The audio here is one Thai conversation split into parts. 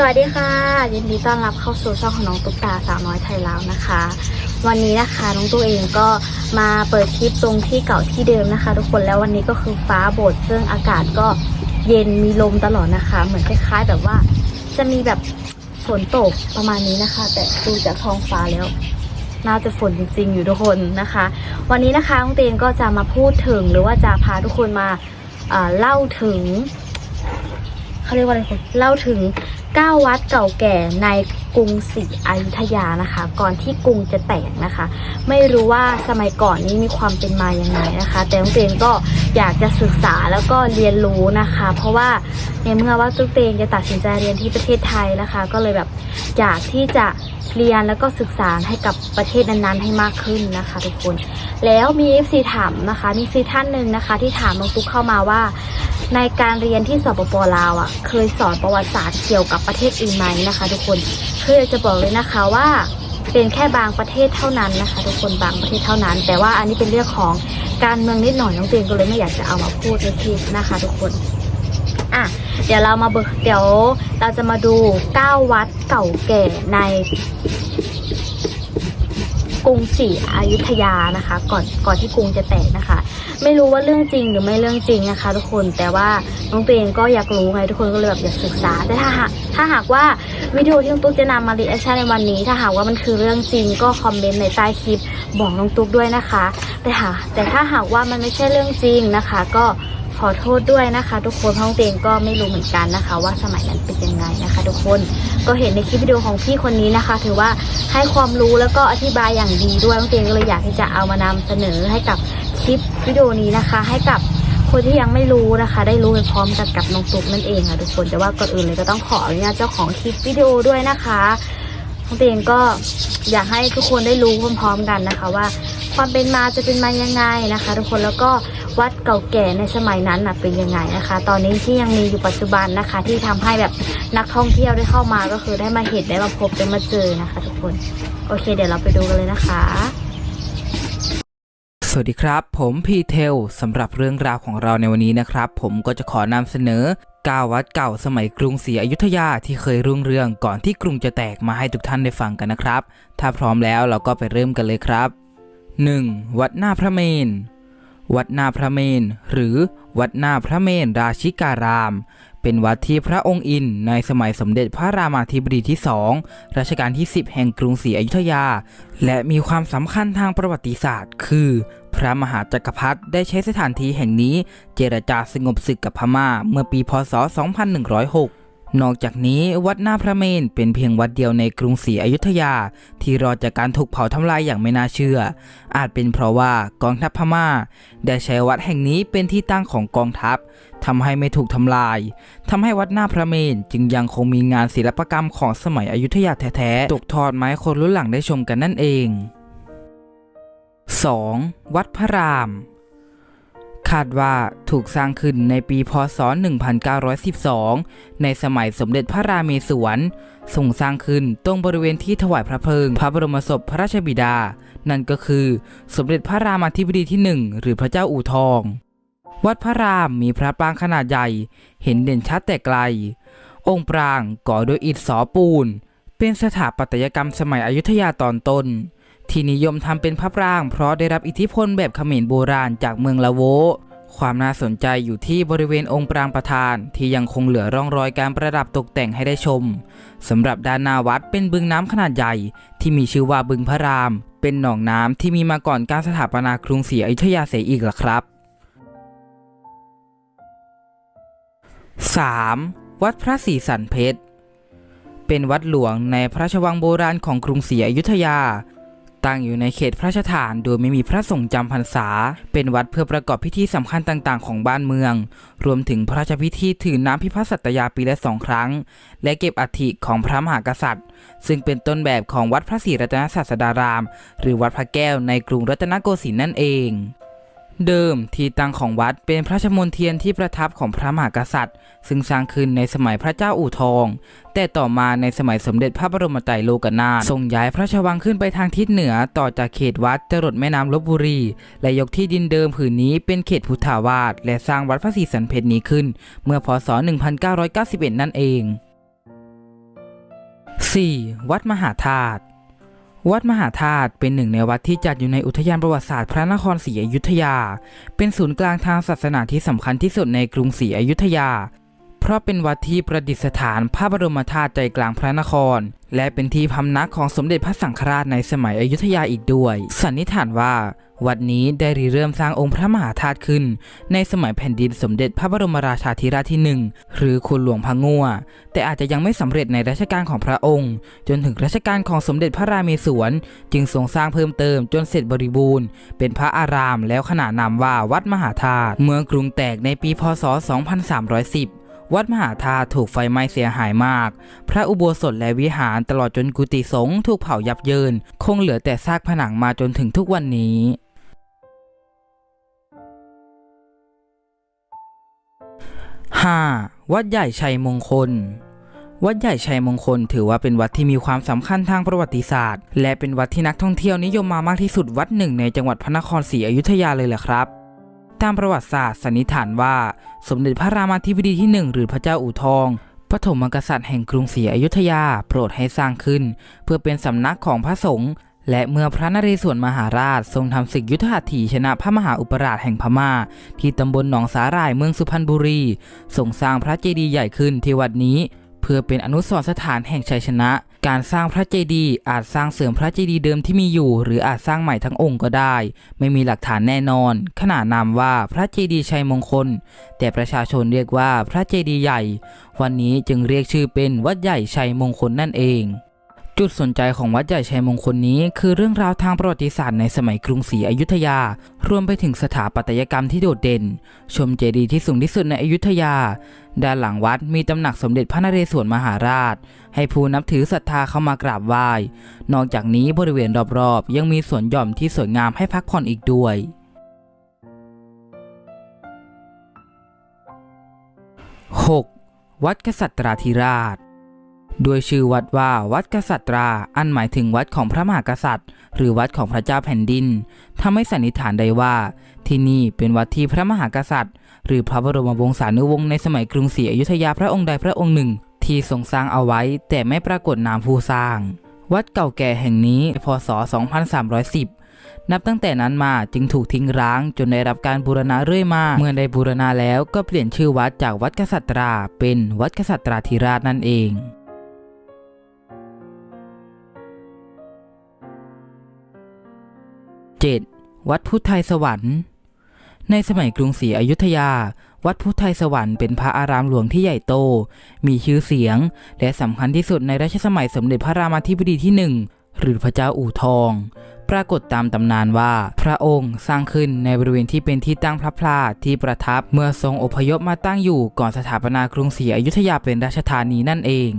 สวัสดีค่ะยินดีต้อนรับเข้าสู่ช่องของน้องตุ๊กตาสาวน้อยไทยลาวนะคะ วันนี้นะคะน้องตุ๊กเองก็มาเปิดคลิปตรงที่เก่าที่เดิมนะคะ ทุกคนแล้ววันนี้ก็คือฟ้าโบดซึ่งอากาศก็เย็นมีลมตลอดนะคะ เหมือนคล้ายๆ แบบว่า จะมีแบบฝนตกประมาณนี้นะคะ แต่ดูจากท้องฟ้าแล้วน่าจะฝนจริงๆ อยู่ทุกคนนะคะ วันนี้นะคะน้องเตงก็จะมาพูดถึงหรือว่าจะพาทุกคนมาเล่าถึง เขาเรียกว่าอะไรคุณเล่าถึง 9 วัดเก่าแก่ใน กรุงศรีอยุธยานะคะ ก่อนที่กรุงจะแตกนะคะ ไม่รู้ว่าสมัยก่อนนี้มีความเป็นมาอยังไงนะคะ แต่น้องเตงก็อยากจะศึกษาแล้วก็เรียนรู้นะคะ เพราะว่าในเมื่อว่าตุ๊กเตงจะตัดสินใจเรียนที่ประเทศไทยนะคะ ก็เลยแบบอยากที่จะเรียนแล้วก็ศึกษาให้กับประเทศนั้นๆ ให้มากขึ้นนะคะ ทุกคน แล้วมี FC ถามนะคะมี FC ท่านหนึ่งนะคะ ที่ถามน้องตุ๊กเข้ามาว่าในการเรียนที่สปปลาวอะเคยสอนประวัติศาสตร์เกี่ยวกับประเทศอื่นไหมนะคะ ทุกคนคืออยากจะบอกเลยนะคะว่าเป็นแค่บางประเทศเท่านั้นนะคะ ทุกคนบางประเทศเท่านั้น แต่ว่าอันนี้เป็นเรื่องของการเมืองนิดหน่อยน้องเตียนก็เลยไม่อยากจะเอามาพูดในคลิปนะคะ ทุกคนอะเดี๋ยวเรามาเบิกเดี๋ยวเราจะมาดู 9 วัดเก่าแก่ในกรุงศรีอยุธยานะคะ ก่อนก่อนที่กรุงจะแตกนะคะ ไม่รู้ว่าเรื่องจริงหรือไม่เรื่องจริงนะคะ ทุกคนแต่ว่าน้องตัวเองก็อยากรู้ไงทุกคนก็เลยแบบอยากศึกษาแต่ถ้าหากถ้าหากว่าวิดีโอที่น้องตุ๊กจะนำมารีแอคชั่นในวันนี้ ถ้าหากว่ามันคือเรื่องจริงก็คอมเมนต์ในใต้คลิปบอกน้องตุ๊กด้วยนะคะ แต่หากแต่ถ้าหากว่ามันไม่ใช่เรื่องจริงนะคะ ก็ขอโทษด้วยนะคะ ทุกคนเพราะน้องตัวเองก็ไม่รู้เหมือนกันนะคะ ว่าสมัยนั้นเป็นยังไงนะคะ ทุกคนก็เห็นในคลิปวิดีโอของพี่คนนี้นะคะ ถือว่าให้ความรู้แล้วก็อธิบายอย่างดีด้วยน้องตัวเองก็เลยอยากที่จะเอามานำเสนอให้กับ ลิปวิดีโอนี้นะคะ ให้กับคนที่ยังไม่รู้นะคะ ได้รู้ไปพร้อมกันกับน้องตุ๊กนั่นเองค่ะทุกคนแต่ว่าก่อนอื่นเลยก็ต้องขออนุญาตเจ้าของคลิปวิดีโอด้วยนะคะน้องเตงก็อยากให้ทุกคนได้รู้พร้อมๆกันนะคะว่าความเป็นมาจะเป็นมายังไงนะคะ ทุกคนแล้วก็วัดเก่าแก่ในสมัยนั้นนะเป็นยังไงนะคะ ตอนนี้ที่ยังมีอยู่ปัจจุบันนะคะ ที่ทำให้แบบนักท่องเที่ยวได้เข้ามาก็คือได้มาเห็นได้มาพบได้มาเจอนะคะ ทุกคน โอเค เดี๋ยวเราไปดูกันเลยนะคะ สวัสดีครับ ผมพีเทลสำหรับเรื่องราวของเราในวันนี้นะครับ ผมก็จะขอนำเสนอ9วัดเก่าสมัยกรุงศรีอยุธยาที่เคยรุ่งเรืองก่อนที่กรุงจะแตกมาให้ทุกท่านได้ฟังกันนะครับ ถ้าพร้อมแล้วเราก็ไปเริ่มกันเลยครับ 1. วัดหน้าพระเมน วัดหน้าพระเมน หรือวัดหน้าพระเมนราชิการาม เป็นวัดที่พระองค์อินในสมัยสมเด็จพระรามาธิบดีที่สองรัชกาลที่ 10 แห่งกรุงศรีอยุธยา และมีความสำคัญทางประวัติศาสตร์ คือ พระมหาจักรพรรดิได้ใช้สถานที่แห่งนี้ เจรจาสงบศึกกับพม่าเมื่อปีพศ 2106 นอกจากนี้วัดหน้าพระเมนเป็นเพียงวัดเดียวในกรุงศรีอยุธยา ที่รอดจากการถูกเผาทำลายอย่างไม่น่าเชื่อ อาจเป็นเพราะว่ากองทัพพม่า ได้ใช้วัดแห่งนี้เป็นที่ตั้งของกองทัพทำให้ไม่ถูกทำลาย ทำให้วัดหน้าพระเมนจึงยังคงมีงานศิลปกรรมของสมัยอยุธยาแท้ๆตกทอดไม้คนรุ่นหลังได้ชมกันนั่นเอง 2. วัดพระราม คาดว่าถูกสร้างขึ้นในปีพศ 1912 ในสมัยสมเด็จพระราเมศวรทรงสร้างขึ้นตรงบริเวณที่ถวายพระเพลิง พระบรมศพพระราชบิดา นั่นก็คือสมเด็จพระรามาธิบดีที่หนึ่งหรือพระเจ้าอู่ทอง วัดพระรามมีพระปรางขนาดใหญ่ เห็นเด่นชัดแต่ไกล องค์ปรางก่อด้วยอิฐสอปูน เป็นสถาปัตยกรรมสมัยอยุธยาตอนต้น ที่นิยมทำเป็นพระปราง เพราะได้รับอิทธิพลแบบเขมรโบราณจากเมืองละโว ความน่าสนใจอยู่ที่บริเวณองค์ปรางประธาน ที่ยังคงเหลือร่องรอยการประดับตกแต่งให้ได้ชมสำหรับด้านหน้าวัดเป็นบึงน้ำขนาดใหญ่ ที่มีชื่อว่าบึงพระราม เป็นหนองน้ำที่มีมาก่อนการสถาปนากรุงศรีอยุธยาเสียอีกล่ะครับ 3. วัดพระศรีสันเพชรเป็นวัดหลวงในพระราชวังโบราณของกรุงศรีอยุธยา ตั้งอยู่ในเขตพระราชฐานโดยไม่มีพระสงฆ์จำพรรษา เป็นวัดเพื่อประกอบพิธีสำคัญต่างๆ ของบ้านเมือง รวมถึงพระราชพิธีถือน้ำพิพัฒน์สัตยาปีละสองครั้ง และเก็บอัฐิของพระมหากษัตริย์ ซึ่งเป็นต้นแบบของวัดพระศรีรัตนศาสดาราม หรือวัดพระแก้วในกรุงรัตนโกสินทร์นั่นเอง เดิมที่ตั้งของวัดเป็นพระชมณฑียนที่ประทับของพระมหากษัตริย์ ซึ่งสร้างขึ้นในสมัยพระเจ้าอู่ทอง แต่ต่อมาในสมัยสมเด็จพระบรมไตรโลกนาถทรงย้ายพระราชวังขึ้นไปทางทิศเหนือต่อจากเขตวัดจรดแม่น้ำลบบุรี และยกที่ดินเดิมผืนนี้เป็นเขตพุทธาวาสและสร้างวัดพระศรีสันเพชรนี้ขึ้น เมื่อพศ 1991 นั่นเอง 4. วัดมหาธาตุ วัดมหาธาตุเป็นหนึ่งในวัดที่จัดอยู่ในอุทยานประวัติศาสตร์พระนครศรีอยุธยา เป็นศูนย์กลางทางศาสนาที่สำคัญที่สุดในกรุงศรีอยุธยา เพราะเป็นวัดที่ประดิษฐานพระบรมธาตุใจกลางพระนคร และเป็นที่พำนักของสมเด็จพระสังฆราชในสมัยอยุธยาอีกด้วย สันนิษฐานว่า วัดนี้ได้ริเริ่มสร้างองค์พระมหาธาตุขึ้น ในสมัยแผ่นดินสมเด็จพระบรมราชาธิราชที่หนึ่งหรือคุณหลวงพะงัวแต่อาจจะยังไม่สำเร็จในรัชกาลของพระองค์ จนถึงรัชกาลของสมเด็จพระราเมศวร จึงทรงสร้างเพิ่มเติมจนเสร็จบริบูรณ์ เป็นพระอารามแล้วขนานนามว่าวัดมหาธาตุเมืองกรุงแตกในปีพศ 2310 วัดมหาธาถูกไฟไหม้เสียหายมาก พระอุโบสถและวิหารตลอดจนกุฏิสงฆ์ถูกเผายับเยิน คงเหลือแต่ซากผนังมาจนถึงทุกวันนี้ 5. วัดใหญ่ชัยมงคลวัดใหญ่ชัยมงคลถือว่าเป็นวัดที่มีความสำคัญทางประวัติศาสตร์ และเป็นวัดที่นักท่องเที่ยวนิยมมามากที่สุดวัดหนึ่งในจังหวัดพระนครศรีอยุธยาเลยแหละครับ ตามประวัติศาสตร์สันนิษฐานว่า สมเด็จพระรามาธิบดีที่หนึ่งหรือพระเจ้าอู่ทองปฐมกษัตริย์แห่งกรุงศรีอยุธยาโปรดให้สร้างขึ้น เพื่อเป็นสำนักของพระสงฆ์และเมื่อพระนเรศวรมหาราชทรงทำศึกยุทธหัตถีชนะพระมหาอุปราชแห่งพม่า ที่ตำบลหนองสาหร่ายเมืองสุพรรณบุรีทรงสร้างพระเจดีย์ใหญ่ขึ้นที่วัดนี้ เพื่อเป็นอนุสรณ์สถานแห่งชัยชนะ การสร้างพระเจดีย์อาจสร้างเสริมพระเจดีย์เดิมที่มีอยู่ หรืออาจสร้างใหม่ทั้งองค์ก็ได้ ไม่มีหลักฐานแน่นอน ขนานนามว่าพระเจดีย์ชัยมงคล แต่ประชาชนเรียกว่าพระเจดีย์ใหญ่ วันนี้จึงเรียกชื่อเป็นวัดใหญ่ชัยมงคลนั่นเอง จุดสนใจของวัดใหญ่ชัยมงคลนี้คือเรื่องราวทางประวัติศาสตร์ในสมัยกรุงศรีอยุธยา รวมไปถึงสถาปัตยกรรมที่โดดเด่น ชมเจดีย์ที่สูงที่สุดในอยุธยา ด้านหลังวัดมีตำหนักสมเด็จพระนเรศวรมหาราช ให้ผู้นับถือศรัทธาเข้ามากราบไหว้ นอกจากนี้บริเวณรอบๆ ยังมีสวนหย่อมที่สวยงามให้พักผ่อนอีกด้วย 6. วัดกษัตราธิราช โดยชื่อวัดว่าวัดกษัตรา อันหมายถึงวัดของพระมหากษัตริย์ หรือวัดของพระเจ้าแผ่นดินทำให้สันนิษฐานได้ว่า ที่นี่เป็นวัดที่พระมหากษัตริย์ หรือพระบรมวงศานุวงศ์ในสมัยกรุงศรีอยุธยาพระองค์ใดพระองค์หนึ่ง ที่ทรงสร้างเอาไว้ แต่ไม่ปรากฏนามผู้สร้าง วัดเก่าแก่แห่งนี้พศ 2310นับตั้งแต่นั้นมาจึงถูกทิ้งร้างจนได้รับการบูรณะเรื่อยมา เมื่อได้บูรณะแล้วก็เปลี่ยนชื่อวัดจากวัดกษัตราเป็นวัดกษัตราธิราชนั่นเอง 7. วัดพุทธไทยสวรรค์ ในสมัยกรุงศรีอยุธยา วัดพุทธไทยสวรรค์เป็นพระอารามหลวงที่ใหญ่โต มีชื่อเสียง และสำคัญที่สุดในรัชสมัยสมเด็จพระรามาธิบดีที่หนึ่งหรือพระเจ้าอู่ทอง ปรากฏตามตำนานว่า พระองค์สร้างขึ้นในบริเวณที่เป็นที่ตั้งพระพลาที่ประทับเมื่อทรงอพยพมาตั้งอยู่ก่อนสถาปนากรุงศรีอยุธยาเป็นราชธานีนั่นเอง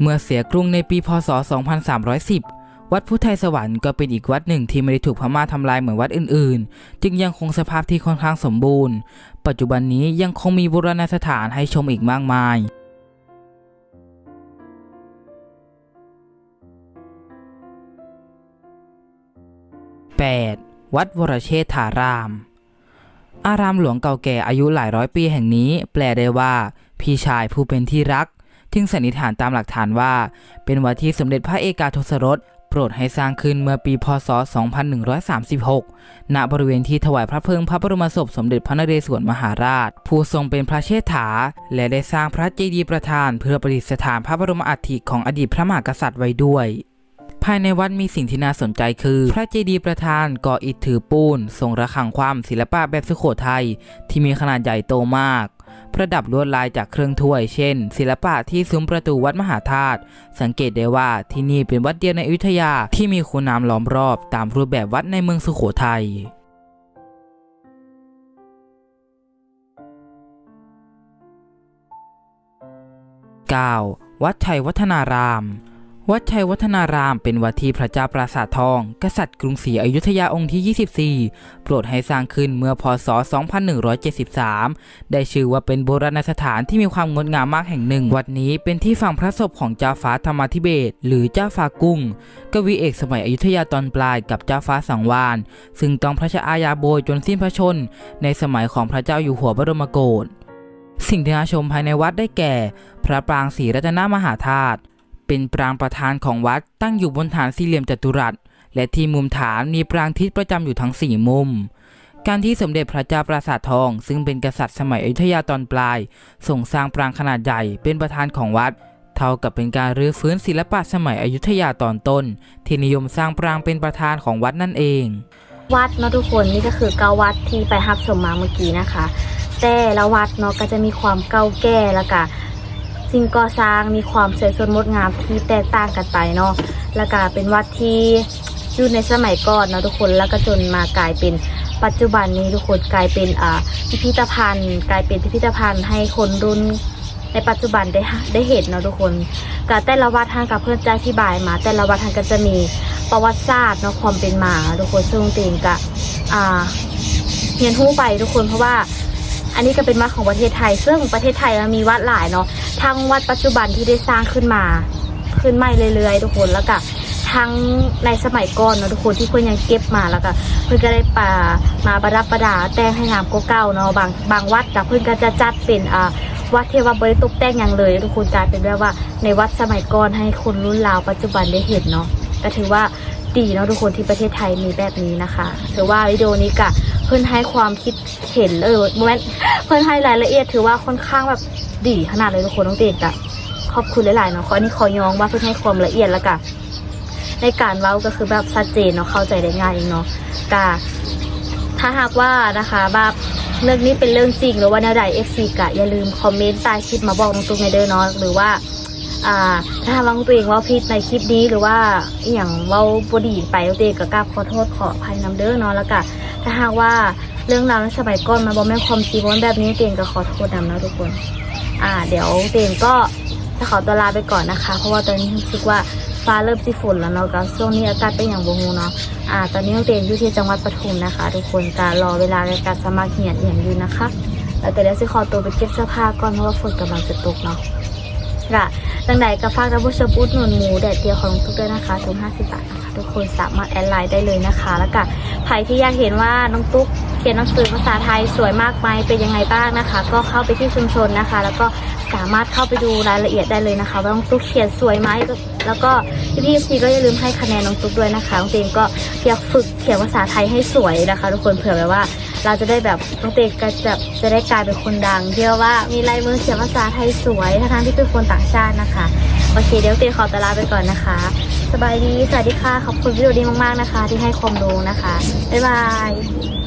เมื่อเสียกรุงในปีพศ 2310 วัดพุทธไทยสวรรค์ก็เป็นอีกวัดหนึ่งที่ไม่ได้ถูกพม่าทำลายเหมือนวัดอื่นๆ จึงยังคงสภาพที่ค่อนข้างสมบูรณ์ ปัจจุบันนี้ยังคงมีโบราณสถานให้ชมอีกมากมาย 8. วัดวรเชษฐาราม อารามหลวงเก่าแก่อายุหลายร้อยปีแห่งนี้ แปลได้ว่า พี่ชายผู้เป็นที่รัก ทึงสันนิษฐานตามหลักฐานว่า เป็นวัดที่สมเด็จพระเอกาทศรส ปรดให้สร้างขึ้นเมื่อปีพศ 2136 ณ บริเวณที่ถวายพระเพลิงพระบรมศพสมเด็จพระนเรศวรมหาราช ผู้ทรงเป็นพระเชษฐา และได้สร้างพระเจดีย์ประธาน เพื่อประดิษฐานพระบรมอัฐิของอดีตพระมหากษัตริย์ไว้ด้วยภายในวัดมีสิ่งที่น่าสนใจคือ พระเจดีย์ประธานก่ออิฐถือปูนทรงระฆังความศิลปะแบบสุโขทัยที่มีขนาดใหญ่โตมาก ประดับลวดลายจากเครื่องถ้วย เช่น ศิลปะที่ซุ้มประตูวัดมหาธาตุสังเกตได้ว่าที่นี่เป็นวัดเดียวในอยุธยาที่มีคูน้ำล้อมรอบตามรูปแบบวัดในเมืองสุโขทัย 9. วัดชัยวัฒนาราม วัดชัยวัฒนารามเป็นวัดที่พระเจ้าปราสาททอง กษัตริย์กรุงศรีอยุธยาองค์ที่ 24 โปรดให้สร้างขึ้นเมื่อพศ 2173 ได้ชื่อว่าเป็นโบราณสถานที่มีความงดงามมากแห่งหนึ่ง วัดนี้เป็นที่ฝังพระศพของเจ้าฟ้าธรรมธิเบศหรือเจ้าฟ้ากุ้ง กวีเอกสมัยอยุธยาตอนปลายกับเจ้าฟ้าสังวาน ซึ่งต้องพระชอาญาโบยจนสิ้นพระชน ในสมัยของพระเจ้าอยู่หัวบรมโกศสิ่งที่น่าชมภายในวัดได้แก่ พระปรางศรีรัตนมหาธาตุ เป็นปรางประธานของวัดตั้งอยู่บนฐานสี่เหลี่ยมจัตุรัส และที่มุมฐานมีปรางทิศประจำอยู่ทั้งสี่มุม การที่สมเด็จพระเจ้าปราสาททอง ซึ่งเป็นกษัตริย์สมัยอยุธยาตอนปลายส่งสร้างปรางขนาดใหญ่เป็นประธานของวัด เท่ากับเป็นการรื้อฟื้นศิลปะสมัยอยุธยาตอนต้น ที่นิยมสร้างปรางเป็นประธานของวัดนั่นเองวัดเนาะทุกคนนี่ก็คือเก้าวัดที่ไปรับชมมาเมื่อกี้นะคะ แต่ละวัดเนาะก็จะมีความเก่าแก่แล้วก็ สิ่งก่อสร้างมีความสวยสดงดงามที่แตกต่างกันไปเนาะแล้วก็เป็นวัดที่อยู่ในสมัยก่อนเนาะทุกคนแล้วก็จนมากลายเป็นปัจจุบันนี้ทุกคนกลายเป็นอ่าพิพิธภัณฑ์ กลายเป็นพิพิธภัณฑ์ให้คนรุ่นในปัจจุบันได้ได้เห็นเนาะทุกคนกับแต่ละวัดทางกับเพื่อนจะอธิบายมา แต่ละวัดทางก็จะมีประวัติศาสตร์เนาะความเป็นมาทุกคนซึ่งตีนกะอ่าเรียนรู้ไปทุกคนเพราะว่า อันนี้ก็เป็นวัดของประเทศไทย ซึ่งประเทศไทยเรามีวัดหลายเนาะ ทั้งวัดปัจจุบันที่ได้สร้างขึ้นมา ขึ้นใหม่เรื่อยๆ ทุกคนแล้วก็ทั้งในสมัยก่อนเนาะทุกคนที่เพื่อนยังเก็บมาแล้วก็เพื่อนก็ได้ป่ามาประดับประดาแต่งให้งามกว่าเก่าเนาะบางบางวัดกับเพื่อนก็จะจัดเป็นอ่าวัดเทวบริตกแต่งอย่างเลย ทุกคนกลายเป็นแบบว่า ในวัดสมัยก่อนให้คนรุ่นราวปัจจุบันได้เห็นเนาะก็ถือว่าดีเนาะทุกคนที่ประเทศไทยมีแบบนี้นะคะถือว่าวิดีโอนี้กะเพื่อนให้ความคิดเห็นเออโมเมนต์เพื่อนให้รายละเอียดถือว่าค่อนข้างแบบดีขนาดเลยทุกคนต้องเด็กอะขอบคุณหลายๆเนาะขออันนี้ขอยองว่าเพื่อนให้ความละเอียดแล้วกะในการเว้าก็คือแบบชัดเจนเนาะเข้าใจได้ง่ายเองเนาะกะถ้าหากว่านะคะแบบเรื่องนี้เป็นเรื่องจริงหรือว่าแนวใด FC กะอย่าลืมคอมเมนต์ใต้คลิปมาบอกน้องตุ๊กในเด้อเนาะหรือว่าถ้าหากว่าตัวเองว่าผิดในคลิปนี้หรือว่าอย่างเว่าบดีไปตัวเองก็กราบขอโทษขออภัยน้ำเด้อเนาะแล้วก็ ถ้าหากว่าเรื่องราวในสมัยก่อนมันบอกแม่นความจริงว่าแบบนี้เตียงก็ขอโทษนำนะทุกคน อ่า เดี๋ยวเตียงก็จะขอตัวลาไปก่อนนะคะ เพราะว่าตอนนี้รู้สึกว่าฟ้าเริ่มสิฝนแล้วเนาะก็ช่วงนี้อากาศเป็นอย่างบงเนาะ อ่า ตอนนี้เตียงอยู่ที่จังหวัดปทุมนะคะ ทุกคนการรอเวลาในการสมัครเหียนอย่างอยู่นะคะแล้วก็เดี๋ยวสิขอตัวไปเก็บเสื้อผ้าก่อนเพราะว่าฝนกำลังจะตกเนาะ ค่ะดังใดก็ฝากท่านผู้ชมอุดหนุนหมูแดดเดียวของทุกด้วยนะคะทุก50 บาทนะคะทุกคนสามารถแอดไลน์ได้เลยนะคะ แล้วก็ใครที่อยากเห็นว่าน้องตุ๊กเขียนหนังสือภาษาไทยสวยมากไหมเป็นยังไงบ้างนะคะ ก็เข้าไปที่ชุมชนนะคะ แล้วก็สามารถเข้าไปดูรายละเอียดได้เลยนะคะ ว่าน้องตุ๊กเขียนสวยไหมแล้วก็พี่ๆซีก็อย่าลืมให้คะแนนน้องตุ๊กด้วยนะคะน้องเตงก็อยากฝึกเขียนภาษาไทยให้สวยนะคะ ทุกคนเผื่อแบบว่า เราจะได้แบบน้องเตก็จะจะได้กลายเป็นคนดังเที่ยวว่ามีลายมือเขียนภาษาไทยสวยทั้งที่เป็นคนต่างชาตินะคะโอเคเดี๋ยวเตงขอตลาไปก่อนนะคะ สบายดีสวัสดีค่ะขอบคุณวิดีโอดีมากๆนะคะ ที่ให้ความรู้นะคะบ๊ายบาย